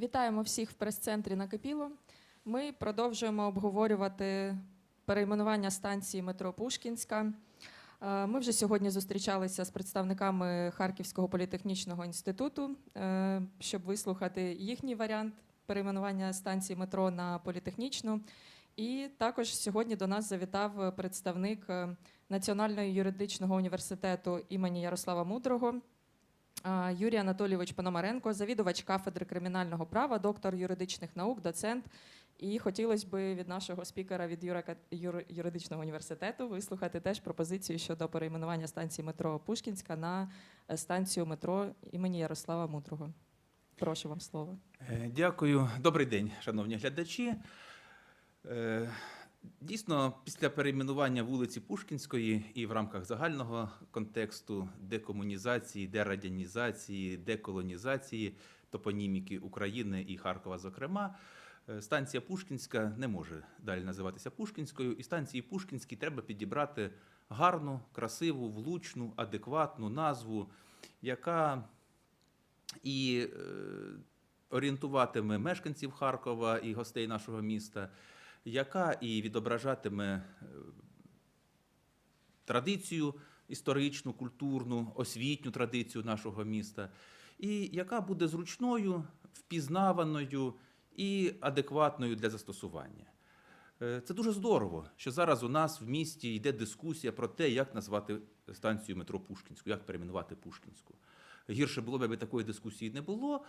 Вітаємо всіх в прес-центрі Накипіло. Ми продовжуємо обговорювати перейменування станції метро Пушкінська. Е, Ми вже сьогодні зустрічалися з представниками Харківського політехнічного інституту, е, щоб вислухати їхній варіант перейменування станції метро на політехнічну. І також сьогодні до нас завітав представник е, Національного юридичного університету імені Ярослава Мудрого Юрій Анатолійович Пономаренко, завідувач кафедри кримінального права, доктор юридичних наук, доцент. І хотілося б від нашого спікера від юридичного університету вислухати теж пропозицію щодо перейменування станції метро Пушкінська на е, станцію метро імені Ярослава Мудрого. Прошу вам слово. Е, Дякую. Добрий день, шановні глядачі. Дійсно, після перейменування вулиці Пушкінської і в рамках загального контексту декомунізації, дерадянізації, деколонізації, топоніміки України і Харкова, зокрема, е, станція Пушкінська не може далі називатися Пушкінською, і станції Пушкінській треба підібрати гарну, красиву, влучну, адекватну назву, яка і е, орієнтуватиме мешканців Харкова і гостей нашого міста, яка і відображатиме е, традицію історичну, культурну, освітню традицію нашого міста, і яка буде зручною, впізнаваною і адекватною для застосування. Е, Це дуже здорово, що зараз у нас в місті йде дискусія про те, як назвати станцію метро Пушкінську, як перейменувати Пушкінську. Гірше було б, аби такої дискусії не було.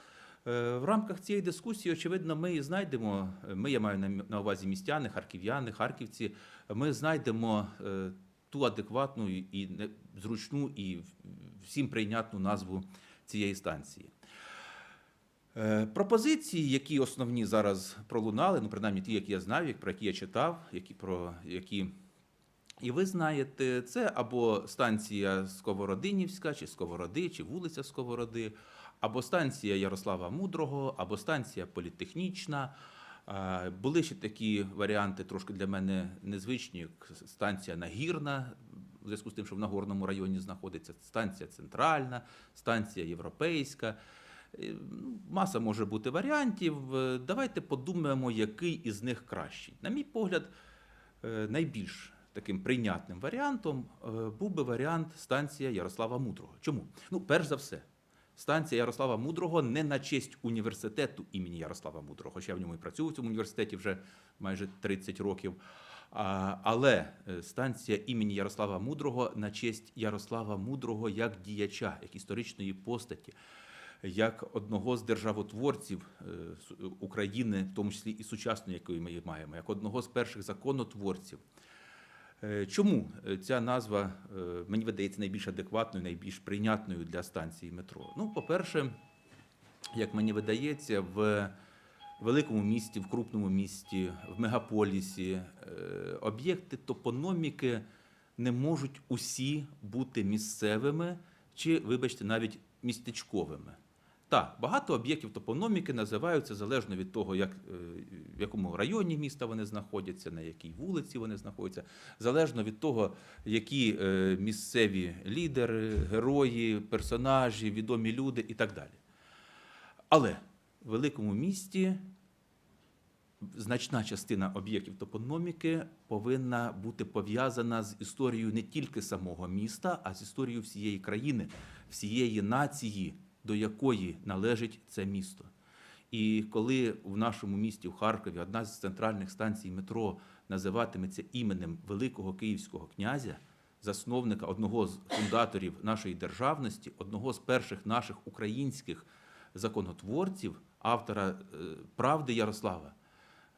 Е, В рамках цієї дискусії, очевидно, ми і знайдемо. Ми я маю на на увазі містяни, харків'яни, харківці. Ми знайдемо е, ту адекватну і зручну і всім прийнятну назву цієї станції. Е, Пропозиції, які основні зараз пролунали, ну принаймні ті, які я знаю, про які я читав, які про які і ви знаєте, це або станція Сковородинівська, чи Сковороди, чи вулиця Сковороди, або станція Ярослава Мудрого, або станція Політехнічна. Були ще такі варіанти, трошки для мене незвичні, як станція Нагірна, в зв'язку з тим, що в Нагорному районі знаходиться станція Центральна, станція Європейська. Е, ну, Маса може бути варіантів. Е, Давайте подумаємо, який із них кращий. На мій погляд, е, найбільш таким прийнятним варіантом е, був би варіант станція Ярослава Мудрого. Чому? Ну, перш за все, станція Ярослава Мудрого не на честь університету імені Ярослава Мудрого, хоча я в ньому і працюю в цьому університеті вже майже 30 років. Але е, станція імені Ярослава Мудрого на честь Ярослава Мудрого як діяча, як історичної постаті, як одного з державотворців е, України, в тому числі і сучасної, якої ми маємо, як одного з перших законотворців. Е, Чому е, ця назва е, мені видається найбільш адекватною, найбільш прийнятною для станції метро? Ну, по-перше, як мені видається, в великому місті, в крупному місті, в мегаполісі об'єкти топономіки не можуть усі бути місцевими чи, вибачте, навіть містечковими. Так, багато об'єктів топономіки називаються залежно від того, як, е, в якому районі міста вони знаходяться, на якій вулиці вони знаходяться, залежно від того, які е, місцеві лідери, герої, персонажі, відомі люди і так далі. Але в великому місті значна частина об'єктів топономіки повинна бути пов'язана з історією не тільки самого міста, а з історією всієї країни, всієї нації, до якої належить це місто. І коли в нашому місті, в Харкові, одна з центральних станцій метро називатиметься іменем Великого Київського князя, засновника одного з фундаторів нашої державності, одного з перших наших українських законотворців, автора е, правди Ярослава.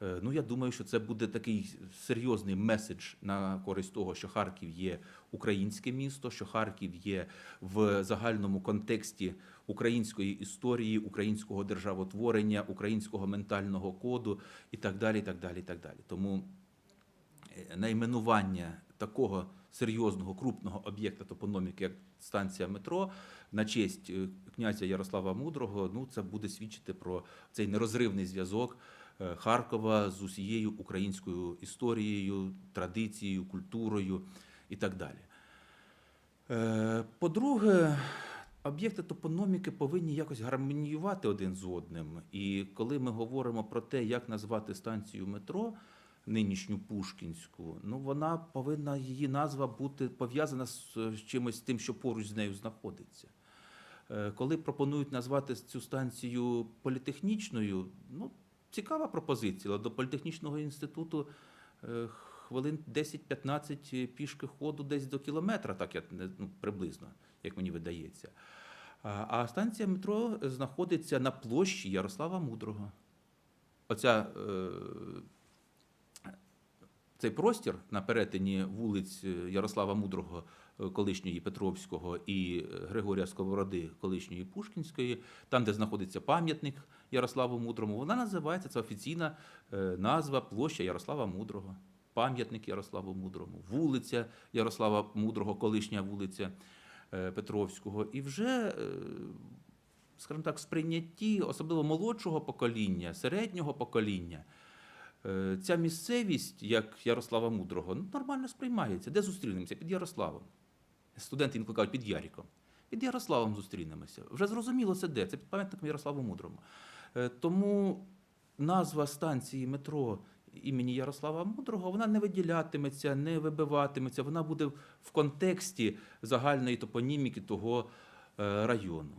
Е, Ну, я думаю, що це буде такий серйозний меседж на користь того, що Харків є українське місто, що Харків є в загальному контексті української історії, українського державотворення, українського ментального коду і так далі. І так далі, і так далі. Тому е, найменування такого серйозного крупного об'єкта топономіки, як станція метро, на честь е, князя Ярослава Мудрого, ну це буде свідчити про цей нерозривний зв'язок Харкова з усією українською історією, традицією, культурою і так далі. Е, По-друге, Об'єкти топономіки повинні якось гармоніювати один з одним. І коли ми говоримо про те, як назвати станцію метро, нинішню Пушкінську, ну вона повинна її назва бути пов'язана з е, чимось тим, що поруч з нею знаходиться. Е, Коли пропонують назвати цю станцію політехнічною, ну цікава пропозиція, але до політехнічного інституту е, хвилин 10-15 пішки ходу десь до кілометра, так я ну, приблизно, як мені видається. А станція метро знаходиться на площі Ярослава Мудрого. Оця, е, цей простір на перетині вулиць Ярослава Мудрого, е, колишньої Петровського, і е, Григорія Сковороди, колишньої Пушкінської, там, де знаходиться пам'ятник Ярославу Мудрому, вона називається це офіційна е, назва площа Ярослава Мудрого, пам'ятник Ярославу Мудрому, вулиця Ярослава Мудрого, колишня вулиця е, Петровського. І вже, е, скажімо так, сприйнятті, особливо молодшого покоління, середнього покоління, е, ця місцевість, як Ярослава Мудрого, ну, нормально сприймається. Де зустрінемося? Під Ярославом. Студенти інколи кажуть, під Яріком. Під Ярославом зустрінемося. Вже зрозуміло це де. Це під пам'ятником Ярославу Мудрому. Е, Тому назва станції метро імені Ярослава Мудрого вона не виділятиметься, не вибиватиметься, вона буде в контексті загальної топоніміки того е, району.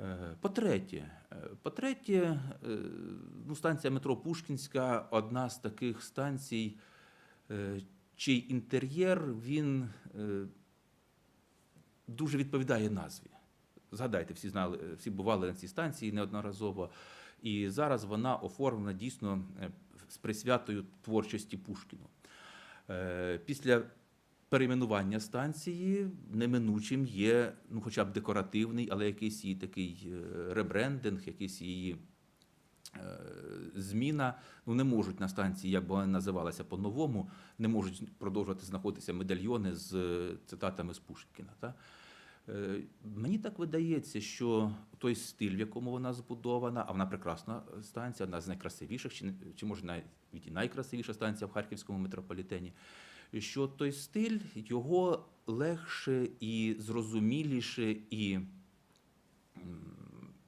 Е, По-третє, по-третє, ну, станція метро Пушкінська одна з таких станцій, чий інтер'єр він дуже відповідає назві. Згадайте, всі знали, е, всі бували на цій станції неодноразово. І зараз вона оформлена дійсно е, з присвятою творчості Пушкіну. Е, Після перейменування станції неминучим є, ну, хоча б декоративний, але якийсь її такий ребрендинг, якийсь її зміна. Ну, не можуть на станції, як би вона називалася по-новому, не можуть продовжувати знаходитися медальйони з е, цитатами з Пушкіна. Та? Е, Мені так видається, що той стиль, в якому вона збудована, а вона прекрасна станція, одна з найкрасивіших, чи, чи може навіть і найкрасивіша станція в Харківському метрополітені, що той стиль його легше і зрозуміліше і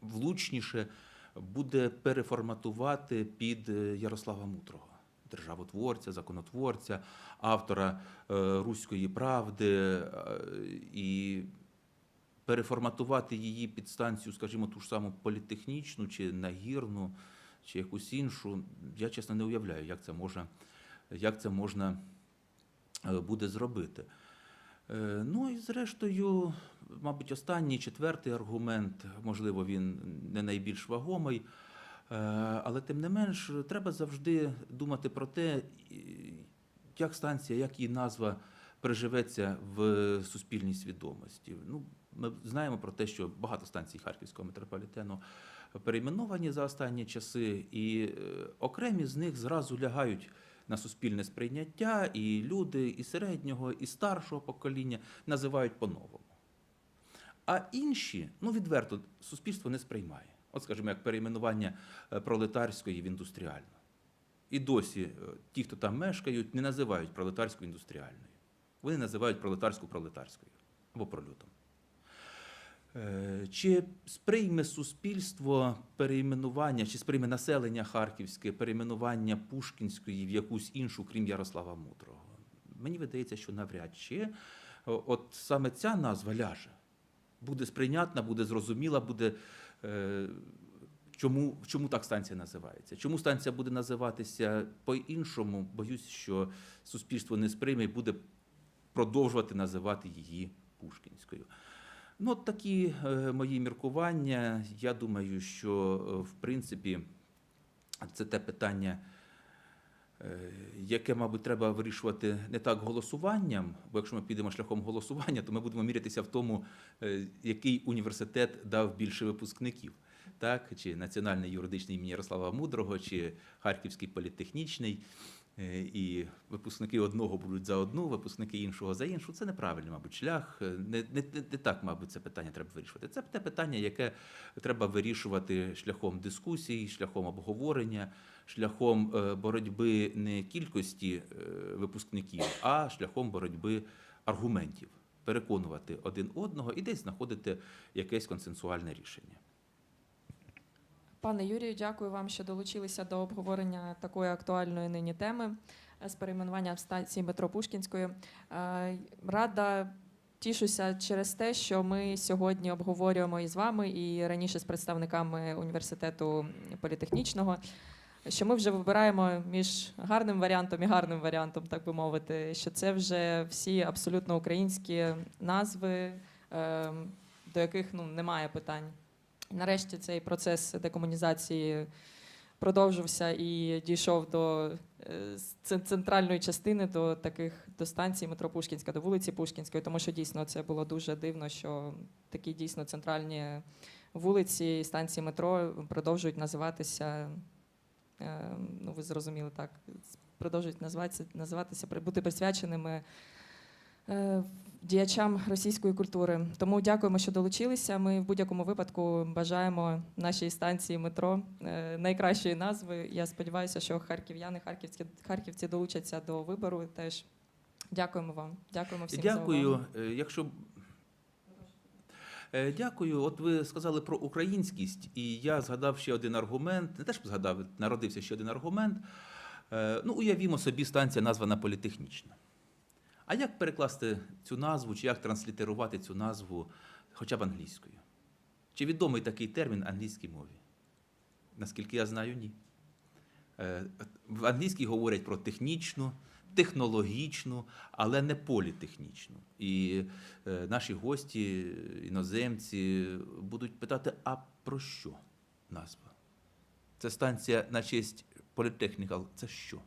влучніше буде переформатувати під е, Ярослава Мудрого, державотворця, законотворця, автора е, Руської правди е, і переформатувати її під станцію, скажімо, ту ж саму політехнічну чи нагірну, чи якусь іншу. Я чесно не уявляю, як це можна, як це можна буде зробити. Е, Ну і зрештою, мабуть, останній четвертий аргумент, можливо, він не найбільш вагомий, е, але тим не менш, треба завжди думати про те, як станція, як її назва переживеться в суспільній свідомості. Ну, ми знаємо про те, що багато станцій Харківського метрополітену перейменовані за останні часи, і е, окремі з них зразу лягають на суспільне сприйняття, і люди і середнього, і старшого покоління називають по-новому. А інші, ну відверто, суспільство не сприймає. От, скажімо, як перейменування е, пролетарської в індустріальну. І досі е, ті, хто там мешкають, не називають пролетарську індустріальною. Вони називають пролетарську пролетарською або пролютом. Е, Чи сприйме суспільство перейменування, чи сприйме населення Харківське перейменування Пушкінської в якусь іншу, крім Ярослава Мудрого? Мені видається, що навряд чи от саме ця назва ляже. Буде сприйнятна, буде зрозуміла, буде. Е, Чому, чому так станція називається? Чому станція буде називатися по-іншому? Боюсь, що суспільство не сприйме і буде продовжувати називати її Пушкінською. Ну, от такі е, мої міркування. Я думаю, що е, в принципі це те питання, е, яке, мабуть, треба вирішувати не так голосуванням, бо якщо ми підемо шляхом голосування, то ми будемо мірятися в тому, який університет дав більше випускників. Так, чи Національний юридичний імені Ярослава Мудрого, чи Харківський політехнічний, і випускники одного будуть за одну, випускники іншого за іншу. Це неправильний, мабуть, шлях. Е, Не, не, не, так, мабуть, це питання треба вирішувати. Це те питання, яке треба вирішувати шляхом дискусій, шляхом обговорення, шляхом е, боротьби не кількості е, випускників, а шляхом боротьби аргументів. переконувати один одного і десь знаходити якесь консенсуальне рішення. Пане Юрію, дякую вам, що долучилися до обговорення такої актуальної нині теми з перейменування станції метро Пушкінської. Е, Рада тішуся через те, що ми сьогодні обговорюємо і з вами, і раніше з представниками університету політехнічного. Що ми вже вибираємо між гарним варіантом і гарним варіантом, так би мовити, що це вже всі абсолютно українські назви, е, до яких ну немає питань. Нарешті цей процес декомунізації продовжився і дійшов до е, центральної частини, до таких до станції метро Пушкінська, до вулиці Пушкінської, тому що дійсно це було дуже дивно, що такі дійсно центральні вулиці і станції метро продовжують називатися. е, Ну, ви зрозуміли так, продовжують називатися, називатися бути присвяченими діячам російської культури. Тому дякуємо, що долучилися. Ми в будь-якому випадку бажаємо нашій станції метро е, найкращої назви. Я сподіваюся, що харків'яни, харківські харківці долучаться до вибору. Теж дякуємо вам. Дякуємо всім. за Дякую. увагу. Е, Якщо Е, Дякую. От ви сказали про українськість, і я згадав ще один аргумент. Не те, щоб згадав, народився ще один аргумент. Е, Ну, уявімо собі, станція названа політехнічна. А як перекласти цю назву, чи як транслітерувати цю назву хоча б англійською? Чи відомий такий термін англійській мові? Наскільки я знаю, ні. Е, В англійській говорять про технічну, технологічну, але не політехнічну. І е, наші гості, іноземці, будуть питати: а про що назва? Це станція на честь Polytechnical – це що?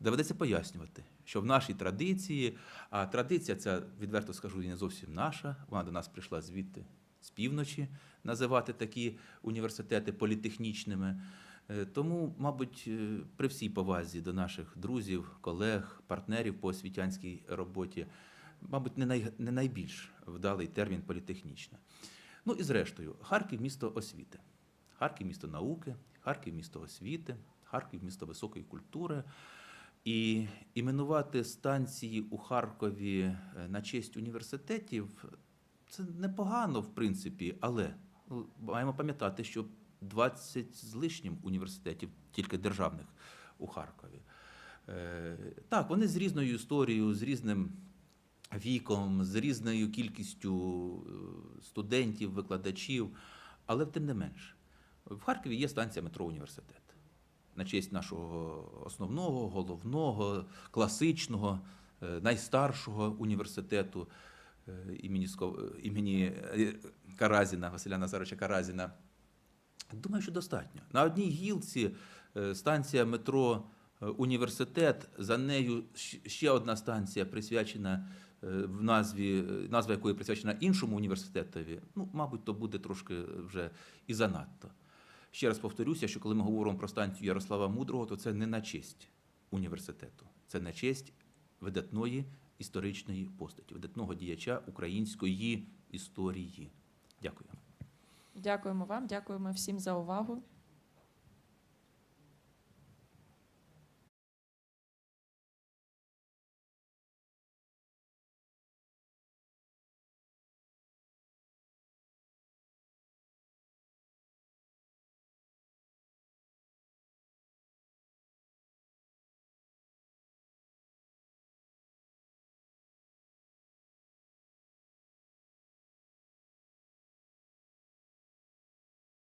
Доведеться пояснювати, що в нашій традиції, а традиція ця, відверто скажу, не зовсім наша, вона до нас прийшла звідти, з півночі, називати такі університети політехнічними. Е, Тому, мабуть, е, при всій повазі до наших друзів, колег, партнерів по освітянській роботі, мабуть, не, най, не найбільш вдалий термін політехнічна. Ну і зрештою, Харків місто освіти, Харків місто науки, Харків місто освіти, Харків місто високої культури. І іменувати станції у Харкові е, на честь університетів це непогано, в принципі, але маємо пам'ятати, що 20 з лишнім університетів, тільки державних у Харкові. Е, Так, вони з різною історією, з різним віком, з різною кількістю е, студентів, викладачів, але тим не менш, в Харкові є станція метро університет. На честь нашого основного, головного, класичного, е, найстаршого університету е, імені, е, імені Каразіна, Василя Назаровича Каразіна. Думаю, що достатньо. На одній гілці станція метро університет, за нею ще одна станція присвячена в назві, назва якої присвячена іншому університетові. Ну, мабуть, то буде трошки вже і занадто. Ще раз повторюся, що коли ми говоримо про станцію Ярослава Мудрого, то це не на честь університету, це на честь видатної історичної постаті, видатного діяча української історії. Дякую. Дякуємо вам, дякуємо всім за увагу.